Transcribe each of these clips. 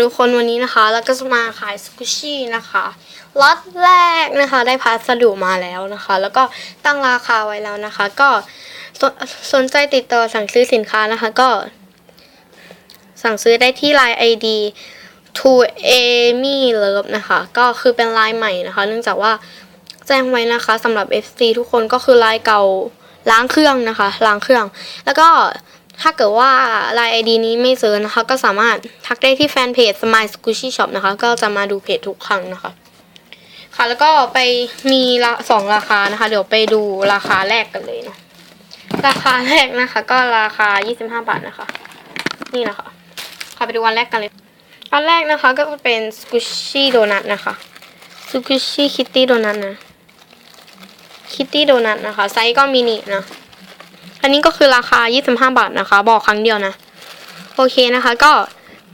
ทุกคนวันนี้นะคะ แล้วก็จะมาขายสกุชชี่นะคะล็อตแรกนะคะ ได้พัสดุมาแล้วนะคะ แล้วก็ตั้งราคาไว้แล้วนะคะ ก็สนสนใจติดต่อสั่งซื้อสินค้านะคะ ก็ สั่งซื้อได้ที่ Line ID to Amy Love นะคะ ก็คือเป็นไลน์ใหม่นะคะ เนื่องจากว่าแจ้งไว้นะคะสำหรับ FC ทุกคนก็คือไลน์เก่าล้างเครื่องนะคะล้างเครื่อง แล้วก็ ถ้าเกิดว่า Line ID นี้ไม่เจอนะคะ ก็สามารถทักได้ที่แฟนเพจ Smile Squishy Shop นะคะ ก็จะมาดูเพจทุกครั้งนะคะ ค่ะแล้วก็ไปมีละสองราคานะคะ เดี๋ยวไปดูราคาแรกกันเลยเนาะราคาแรกนะคะ ก็ราคา 25 บาทนะคะ นี่นะคะค่ะไปดูวันแรกกันเลยอันแรกนะคะก็เป็นสกุชชี่โดนัทนะคะสกุชชี่คิตตี้โดนัทนะคิตตี้โดนัทนะคะ ไซส์ก็มินินะ อันนี้ก็คือราคา 25 บาทนะคะ บอกครั้งเดียวนะ โอเคนะคะก็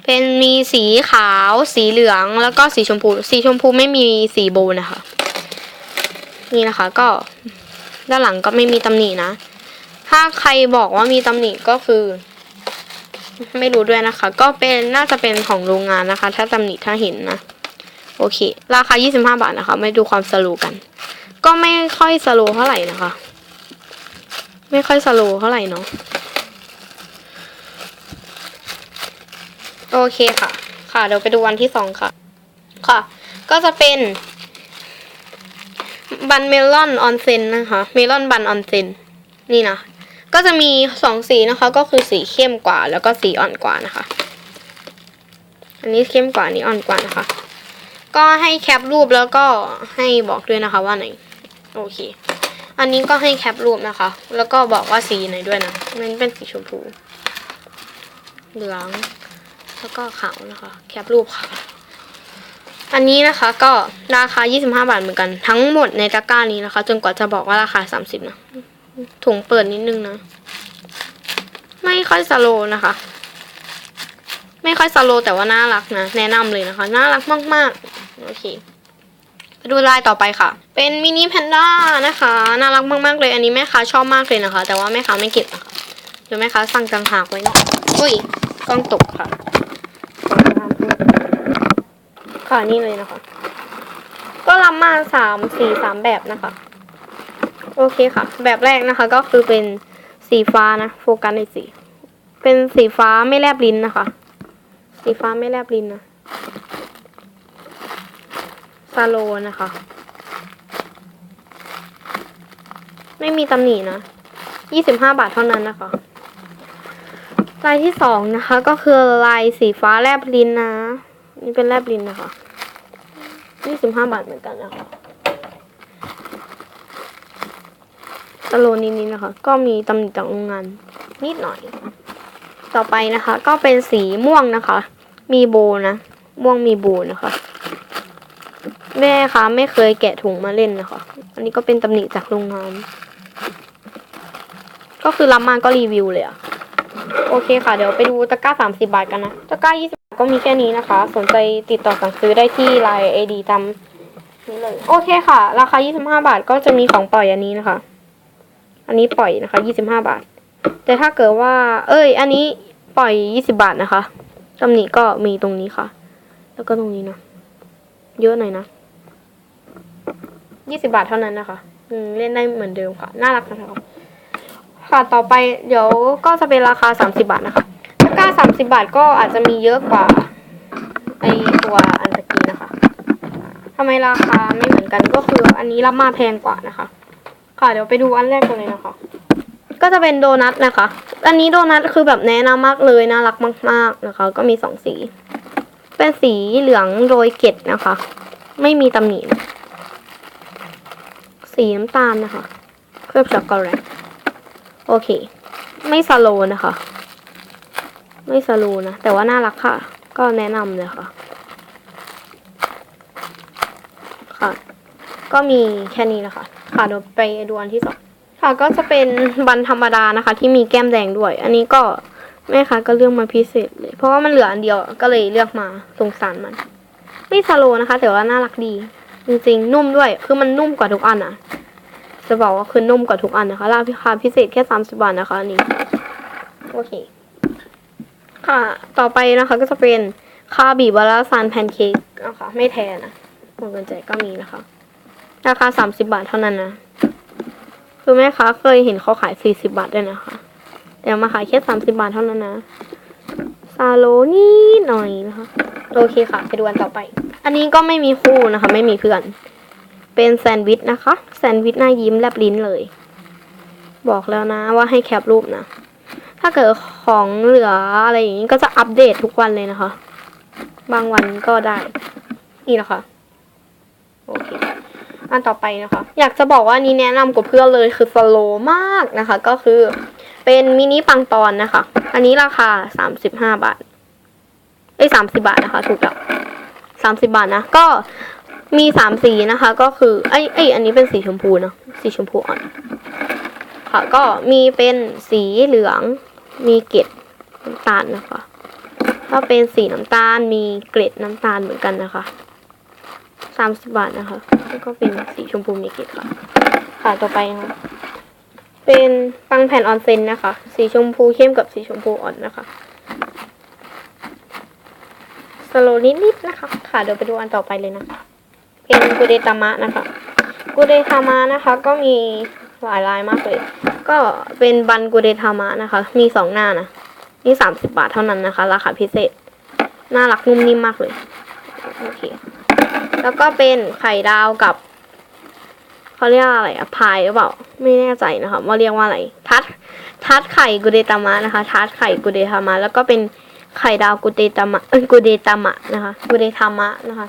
เป็นมีสีขาว สีเหลืองแล้วก็สีชมพู สีชมพูไม่มีสีโบนะคะ นี่นะคะก็ด้านหลังก็ไม่มีตำหนินะ ถ้าใครบอกว่ามีตำหนิก็คือ ไม่รู้ด้วยนะคะ ก็เป็นน่าจะเป็นของโรงงานนะคะ ถ้าตำหนิถ้าเห็นนะ โอเค ราคา 25 บาทนะคะไม่ดูความสโลว์กัน ก็ไม่ค่อยสโลว์เท่าไหร่นะคะ ไม่ค่อยสโลว์เท่าไหร่เนาะโอเคค่ะ ค่ะเดี๋ยวไปดูวันที่สองค่ะ ค่ะ ก็จะเป็น บันเมลอนออนเซนนะคะ เมลอนบันออนเซนนี่นะ ก็จะมีสองสีนะคะ ก็คือสีเข้มกว่า แล้วก็สีอ่อนกว่านะคะ อันนี้เข้มกว่าอันนี้อ่อนกว่านะคะ ก็ให้แคปรูปแล้วก็ให้บอกด้วยนะคะว่าไหน โอเค อันนี้ก็ให้แคปรูปนะคะ แล้วก็บอกว่าสีไหนด้วยนะมันเป็นสีชมพู เหลือง แล้วก็ขาวนะคะ แคปรูปค่ะ อันนี้นะคะก็ราคา 25 บาทเหมือนกัน ทั้งหมดในตะกร้านี้นะคะ จนกว่าจะบอกว่าราคา 30 นะ ถุงเปิดนิดนึงนะ ไม่ค่อยสโลนะคะ ไม่ค่อยสโลแต่ว่าน่ารักนะ แนะนำเลยนะคะ น่ารักมากๆ โอเค ดูลายต่อไปค่ะ เป็นมินิแพนด้านะคะ น่ารักมากๆเลย อันนี้แม่ค้าชอบมากเลยนะคะ แต่ว่าแม่ค้าไม่เก็บนะคะเดี๋ยวแม่ค้าสั่งจังหากไว้นะอุ้ยกล้องตกค่ะ ค่ะนี่เลยนะคะ ก็รับมาสามสีสามแบบนะคะ โอเคค่ะ แบบแรกนะคะ ก็คือเป็นสีฟ้านะ โฟกัสในสี เป็นสีฟ้าไม่แลบลิ้นนะคะ สีฟ้าไม่แลบลิ้นนะ ซาโลนะคะ ไม่มีตำหนินะยี่สิบห้าบาทเท่านั้นนะคะ ลายที่สองนะคะ ก็คือลายสีฟ้าแลบลิ้นนะ นี่เป็นแลบลิ้นนะคะยี่สิบห้าบาทเหมือนกันนะคะตะโลนิดนี้นะคะ ก็มีตำหนิจากโรงงานนิดหน่อย ต่อไปนะคะ ก็เป็นสีม่วงนะคะ มีโบนะ ม่วงมีโบนะคะ แม่คะไม่เคยแกะถุงมาเล่นนะคะ อันนี้ก็เป็นตำหนิจากโรงงาน ก็คือรับมาก็รีวิวเลยอะโอเคค่ะ เดี๋ยวไปดูตะกร้าสามสิบาทกันนะ ตะกร้ายี่สิบก็มีแค่นี้นะคะ สนใจติดต่อสั่งซื้อได้ที่ไลน์ไอดีตามนี้เลย โอเคค่ะ ราคายี่สิบห้าบาทก็จะมีของปล่อยอันนี้นะคะ อันนี้ปล่อยนะคะยี่สิบห้าบาท แต่ถ้าเกิดว่า เอ้ย อันนี้ปล่อยยี่สิบาทนะคะตำหนิก็มีตรงนี้ค่ะ แล้วก็ตรงนี้นะ เยอะหน่อยนะ ยี่สิบาทเท่านั้นนะคะอืมเล่นได้เหมือนเดิมค่ะ น่ารักนะคะค่ะต่อไปเดี๋ยวก็จะเป็นราคาสามสิบาทนะคะตะกร้าสามสิบาทก็อาจจะมีเยอะกว่าไอตัวอันตะกี้นะคะทำไมราคาไม่เหมือนกันก็คืออันนี้รับมาแพงกว่านะคะ ค่ะเดี๋ยวไปดูอันแรกกันเลยนะคะ ก็จะเป็นโดนัทนะคะ อันนี้โดนัทคือแบบแนะนำมากเลยน่ารักมาก ๆนะคะ ก็มีสองสี เป็นสีเหลืองโรยเกล็ดนะคะ ไม่มีตำหนินะ สีน้ำตาลนะคะ เคลือบช็อกโกแลตโอเค ไม่สโลนะคะ ไม่สโลนะ แต่ว่าน่ารักค่ะ ก็แนะนำเลยค่ะ ค่ะ ก็มีแค่นี้นะคะ ค่ะเดี๋ยวไปดูอันที่สองค่ะก็จะเป็นบันธรรมดานะคะ ที่มีแก้มแดงด้วย อันนี้ก็แม่ค้าก็เลือกมาพิเศษเลย เพราะว่ามันเหลืออันเดียวก็เลยเลือกมาสงสารมัน ไม่สโลนะคะ แต่ว่าน่ารักดี จริงๆ นุ่มด้วย คือมันนุ่มกว่าทุกอันอะจะบอกว่าคือนุ่มกว่าทุกอันนะคะราคาพิเศษแค่สามสิบบาทนะคะอันนี้ โอเค ค่ะ ต่อไปนะคะก็จะเป็นคาบิบาราซานแพนเค้กนะคะไม่แทนนะหมวกกันใจก็มีนะคะ ราคาสามสิบาทเท่านั้นนะ คือแม่ค้าเคยเห็นเขาขายสี่สิบาทด้วยนะคะ แต่มาขายแค่สามสิบาทเท่านั้นนะ ซาโลนี่หน่อยนะคะ โอเคค่ะ ไปดูอันต่อไป อันนี้ก็ไม่มีคู่นะคะ ไม่มีเพื่อน เป็นแซนด์วิชนะคะ แซนด์วิชหน้ายิ้มแลบลิ้นเลย บอกแล้วนะว่าให้แคปรูปนะ ถ้าเกิดของเหลืออะไรอย่างนี้ก็จะอัปเดตทุกวันเลยนะคะ บางวันก็ได้ นี่นะคะ โอเค อันต่อไปนะคะ อยากจะบอกว่านี้แนะนำกว่าเพื่อนเลยคือสโลมากนะคะ ก็คือเป็นมินิปังปอนนะคะ อันนี้ราคาสามสิบห้าบาทเอ้สามสิบาทนะคะ ถูกแล้ว สามสิบาทนะ ก็มีสามสีนะคะ ก็คือไอ้ไอยอันนี้เป็นสีชมพูนะสีชมพูอ่อน ค่ะ ก็มีเป็นสีเหลือง มีเกล็ดน้ำตาลนะคะถ้าเป็นสีน้ำตาลมีเกล็ดน้ำตาลเหมือนกันนะคะสามสิบบาทนะคะแล้วก็เป็นสีชมพูมีเกล็ดค่ะค่ะต่อไปนะคะเป็นปังแผ่นออนเซนนะคะ สีชมพูเข้มกับสีชมพูอ่อนนะคะ โลนิดๆนะคะ ค่ะ เดี๋ยวไปดูอันต่อไปเลยนะคะ เป็นกูเดตามะนะคะกูเดทามะนะคะ ก็มีหลายลายมากเลย ก็เป็นบันกูเดทามะนะคะ มีสองหน้านะ นี่สามสิบาทเท่านั้นนะคะ ราคาพิเศษ น่ารักนุ่มนิ่มมากเลย โอเค แล้วก็เป็นไข่ดาวกับเขาเรียกอะไรอะพายหรือเปล่า ไม่แน่ใจนะคะว่าเรียกว่าอะไร ทัด ทัดไข่กูเดตามะนะคะ ทัดไข่กูเดทามะแล้วก็เป็น ไข่ดาวกูเดตามะเอ้ยกูเดตามะนะคะกูเดทามะนะคะ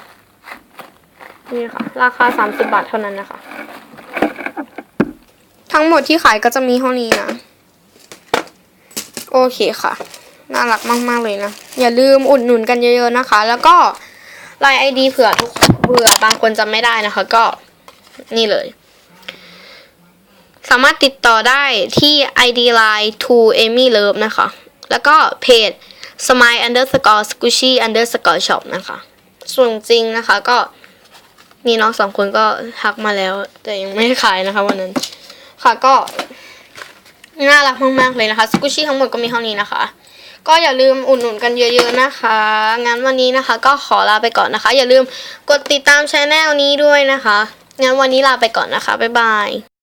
นี่ค่ะ ราคาสามสิบาทเท่านั้นนะคะ ทั้งหมดที่ขายก็จะมีเท่านี้นะ โอเคค่ะ น่ารักมาก ๆ เลยนะ อย่าลืมอุดหนุนกันเยอะ ๆ นะคะ แล้วก็ลน์ไอดีเผื่อทุกเผื่อบางคนจำไม่ได้นะคะ ก็นี่เลย สามารถติดต่อได้ที่ ID Line to Amy Love นะคะ แล้วก็เพจ smile underscore squishy underscore shop นะคะ ส่วนจริงนะคะก็มีน้องสองคนก็ทักมาแล้ว แต่ยังไม่ขายนะคะวันนั้น ค่ะก็ น่ารักมากๆเลยนะคะสกุชี่ทั้งหมดก็มีเท่านี้นะคะ ก็อย่าลืมอุดหนุนกันเยอะๆนะคะงั้นวันนี้นะคะ ก็ขอลาไปก่อนนะคะ อย่าลืมกดติดตามช anel นี้ด้วยนะคะงั้นวันนี้ลาไปก่อนนะคะบ๊ายบาย